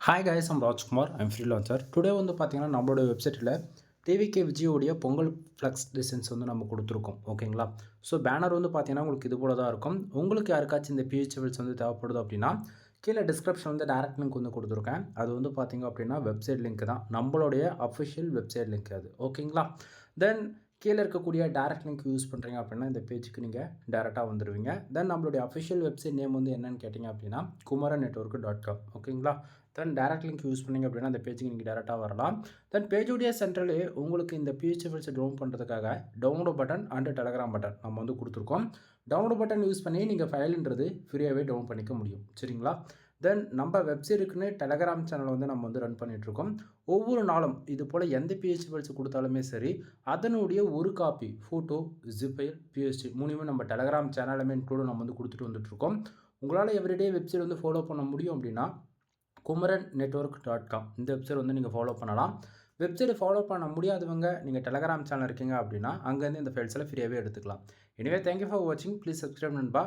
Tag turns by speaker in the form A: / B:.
A: Hi guys am Rajkumar I'm freelancer today வந்து பார்த்திங்கன்னா நம்மளோட வெப்சைட்டில் டிவிகே விஜயோடைய பொங்கல் ஃப்ளக்ஸ் டிசைன்ஸ் வந்து நம்ம கொடுத்துருக்கோம். ஓகேங்களா? ஸோ பேனர் வந்து பார்த்திங்கன்னா உங்களுக்கு இது போல தான் இருக்கும். உங்களுக்கு யாருக்காச்சும் இந்த பிஹெச்எல்ஸ் வந்து தேவைப்படுது அப்படின்னா கீழே டிஸ்கிரிப்ஷன் வந்து டேரக்ட் லிங்க் வந்து கொடுத்துருக்கேன். அது வந்து பார்த்தீங்க அப்படின்னா வெப்சைட் லிங்க் தான். நம்மளுடைய அஃபிஷியல் வெப்சைட் லிங்க் அது. ஓகேங்களா? தென் கீழே இருக்கக்கூடிய டேரக்ட் லிங்க் யூஸ் பண்ணுறீங்க அப்படின்னா இந்த பேஜுக்கு நீங்கள் டேரெக்டாக வந்துடுவீங்க தென் நம்மளுடைய அஃபிஷியல் வெப்சைட் நேம் வந்து என்னன்னு கேட்டிங்க அப்படின்னா குமரன் நெட்ஒர்க் டாட் காம் ஓகேங்களா தென் டேரக்ட் லிங்க் யூஸ் பண்ணீங்க அப்படின்னா அந்த பேஜுக்கு நீங்கள் டேரெக்டாக வரலாம். தென் பேஜுடைய சென்ட்ரலே உங்களுக்கு இந்த பிஹெச்எஃப்எல்ஸை டவுன் பண்ணுறதுக்காக download button and Telegram button நம்ம வந்து கொடுத்துருக்கோம். டவுன்லோட் பட்டன் யூஸ் பண்ணி நீங்கள் ஃபைலுன்றது ஃப்ரீயாகவே டவுன் பண்ணிக்க முடியும். சரிங்களா? தென் நம்ம வெப்சைட்டுக்குன்னு டெலகிராம் சேனல் வந்து நம்ம வந்து ரன் பண்ணிகிட்ருக்கோம் ஒவ்வொரு நாளும் இது போல் எந்த பிஹெச்எஃப்எல்ஸ் கொடுத்தாலுமே சரி அதனுடைய ஒரு காப்பி ஃபோட்டோ ஜிஃபைல் பிஹெச்டி மூணுமே நம்ம டெலகிராம் சேனலுமே இன்க்ளூடும் நம்ம வந்து கொடுத்துட்டு வந்துட்ருக்கோம் உங்களால் எவ்ரிடே வெப்சைட் வந்து ஃபாலோ பண்ண முடியும் அப்படின்னா குமரன் நெட்ஒர்க் டாட் காம் இந்த வெப்சைட் வந்து நீங்கள் ஃபாலோ பண்ணலாம். வெப்சைட் ஃபாலோ பண்ண முடியாதவங்க நீங்கள் டெலகிராம் சேனல் இருக்கீங்க அப்படின்னா அங்கேருந்து இந்த ஃபைல்ஸ் எல்லாம் ஃப்ரீயாகவே எடுத்துக்கலாம். எனவே தேங்க்யூ ஃபார் வாட்சிங் ப்ளீஸ் சப்ஸ்கிரைப் நண்பா.